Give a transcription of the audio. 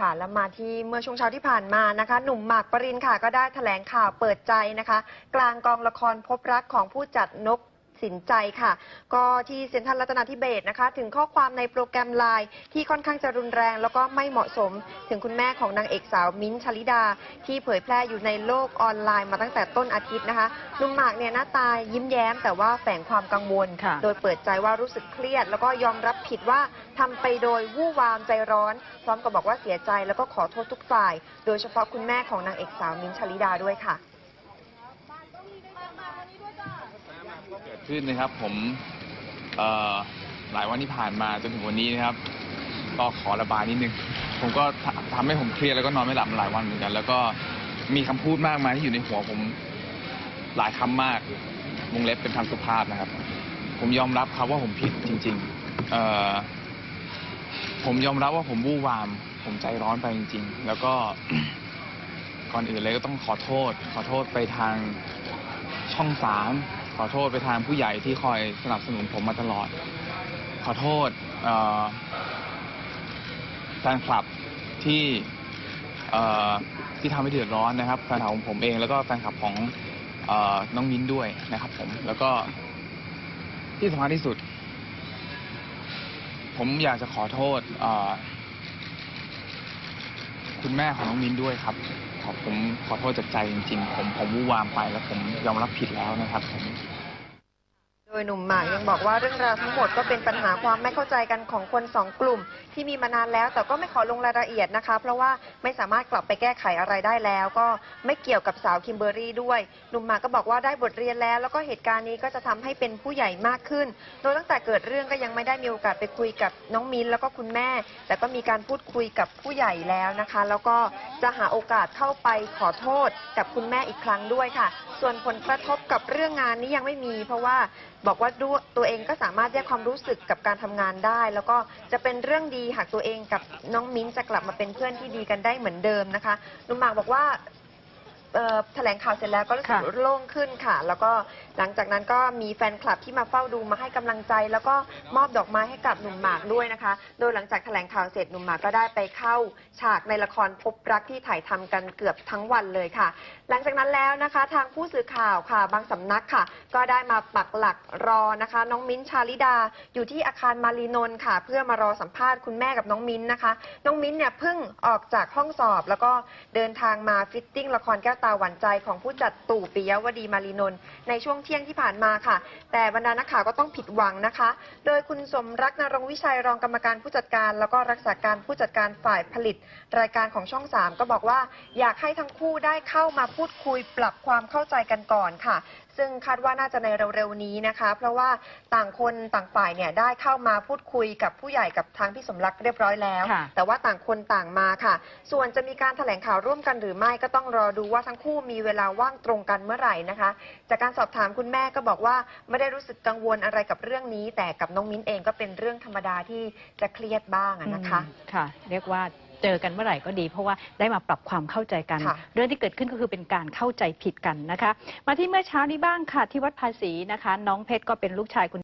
ค่ะ แล้วมาที่เมื่อช่วงเช้าที่ผ่านมานะคะ หนุ่มหมากปรินค่ะ ก็ได้แถลงข่าวเปิดใจนะคะ กลางกองละครพบรักของผู้จัดนก สินใจค่ะ ก็ที่เซ็นทรัลรัตนาธิเบศรนะคะ ถึงข้อความในโปรแกรมไลน์ที่ค่อนข้างจะรุนแรง แล้วก็ไม่เหมาะสม ถึงคุณแม่ของนางเอกสาวมิ้นท์ชลิดา ที่เผยแพร่อยู่ในโลกออนไลน์มาตั้งแต่ต้นอาทิตย์นะคะหนุ่มหมากเนี่ยหน้าตายิ้มแย้ม แต่ว่าแฝงความกังวลค่ะโดยเปิดใจว่ารู้สึกเครียด แล้วก็ยอมรับผิดว่าทำไปโดยวู่วามใจร้อน พร้อมกับบอกว่าเสียใจแล้วก็ขอโทษทุกฝ่าย โดยเฉพาะคุณแม่ของนางเอกสาวมิ้นท์ชลิดาด้วยค่ะ เกิดขึ้นนะครับผมเหลายวันที่ผ่านมาจนถึงวันนี้นะครับ ก็ขอระบายนิดนึง ผมก็ททำให้ผมเครียดแล้วก็นอนไม่หลับหลายวันเหมือนกัน แล้วก็มีคำพูดมากมายที่อยู่ในหัวผมหลายคำมากวงเล็บเป็นคำสุภาพนะครับ ผมยอมรับครับว่าผมผิดจริงๆเอ่อผมยอมรับว่าผมวู่วาม ผมใจร้อนไปจริง ๆ แล้วก็ก่อนอื่นเลยก็ต้องขอโทษ ขอโทษไปทาง ช่องสามขอโทษไปทางผู้ใหญ่ที่คอยสนับสนุนผมมาตลอด ขอโทษแฟนคลับที่ที่ทำให้เดือดร้อนนะครับแฟนคลับของผมเองแล้วก็แฟนคลับของอน้องมิ้นด้วยนะครับผมแล้วก็ที่สำคัญที่สุด ผมอยากจะขอโทษ คุณแม่ของน้องมิ้นด้วยครับขอผมขอโทษจากใจจริงๆผมผมวู่วามไปแล้วผมยอมรับผิดแล้วนะครับผม โดยหนุ่มหมากยังบอกว่าเรื่องราวทั้งหมดก็เป็นปัญหาความไม่เข้าใจกันของคนสองกลุ่ม ที่มีมานานแล้วแต่ก็ไม่ขอลงรายละเอียดนะคะ เพราะว่าไม่สามารถกลับไปแก้ไขอะไรได้แล้ว ก็ไม่เกี่ยวกับสาวคิมเบอรรี่ด้วยหนุ่มหมากก็บอกว่าได้บทเรียนแล้ว แล้วก็เหตุการณ์นี้ก็จะทำให้เป็นผู้ใหญ่มากขึ้น โดยตั้งแต่เกิดเรื่องก็ยังไม่ได้มีโอกาสไปคุยกับน้องมิ้นแล้วก็คุณแม่ แต่ก็มีการพูดคุยกับผู้ใหญ่แล้วนะคะ แล้วก็จะหาโอกาสเข้าไปขอโทษกับคุณแม่อีกครั้งด้วยค่ะ ส่วนผลกระทบกับเรื่องงานนี้ยังไม่มี เพราะว่าบอกว่าดูตัวเองก็สามารถแยกความรู้สึกกับการทำงานได้ แล้วก็จะเป็นเรื่องดีหากตัวเองกับน้องมิ้นจะกลับมาเป็นเพื่อนที่ดีกันได้เหมือนเดิมนะคะลุงหมากบอกว่า เอ่อแถลงข่าวเสร็จแล้วก็รู้สึกค่ะ โล่งขึ้นค่ะ แล้วก็หลังจากนั้นก็มีแฟนคลับที่มาเฝ้าดูมาให้กำลังใจ แล้วก็มอบดอกไม้ให้กับหนุ่มหมากด้วยนะคะ โดยหลังจากแถลงข่าวเสร็จหนุ่มหมากก็ได้ไปเข้าฉากในละครพบรักที่ถ่ายทำกันเกือบทั้งวันเลยค่ะ หลังจากนั้นแล้วนะคะทางผู้สื่อข่าวค่ะ บางสำนักค่ะ ก็ได้มาปักหลักรอนะคะ น้องมิ้นท์ชาลิดา อยู่ที่อาคารมารีนนท์ค่ะ เพื่อมารอสัมภาษณ์คุณแม่กับน้องมิ้นท์นะคะ น้องมิ้นท์เนี่ยเพิ่งออกจากห้องสอบ แล้วก็เดินทางมาฟิตติ้งละครแก้วตาหวานใจของผู้จัดตู่ปิยวดีมารีนนท์ในช่วงเที่ยงที่ผ่านมาค่ะ แต่บรรดานักข่าวก็ต้องผิดหวังนะคะ โดยคุณสมรักนรงค์วิชัยรองกรรมการผู้จัดการ แล้วก็รักษาการผู้จัดการฝ่ายผลิต รายการของช่อง 3 ก็บอกว่าอยากให้ทั้งคู่ได้เข้ามาพูดคุยปรับความเข้าใจกันก่อนค่ะซึ่งคาดว่าน่าจะในเร็วๆนี้นะคะ เพราะว่าต่างคนต่างฝ่ายเนี่ยได้เข้ามาพูดคุยกับผู้ใหญ่กับทางพี่สมรักเรียบร้อยแล้วค่ะแต่ว่าต่างคนต่างมาค่ะ ส่วนจะมีการแถลงข่าวร่วมกันหรือไม่ก็ต้องรอดูว่าทั้งคู่มีเวลาว่างตรงกันเมื่อไหร่นะคะ จากการสอบถามคุณแม่ก็บอกว่าไม่ได้รู้สึกกังวลอะไรกับเรื่องนี้ แต่กับน้องมิ้นเองก็เป็นเรื่องธรรมดาที่จะเครียดบ้างอะนะคะ อืมค่ะ เรียกว่าเจอกันเมื่อไหร่ก็ดี เพราะว่าได้มาปรับความเข้าใจกัน ค่ะ เรื่องที่เกิดขึ้นก็คือเป็นการเข้าใจผิดกันนะคะ มาที่เมื่อเช้านี้บ้างค่ะ ที่วัดภาษีนะคะ น้องเพชรก็เป็นลูกชายคุณ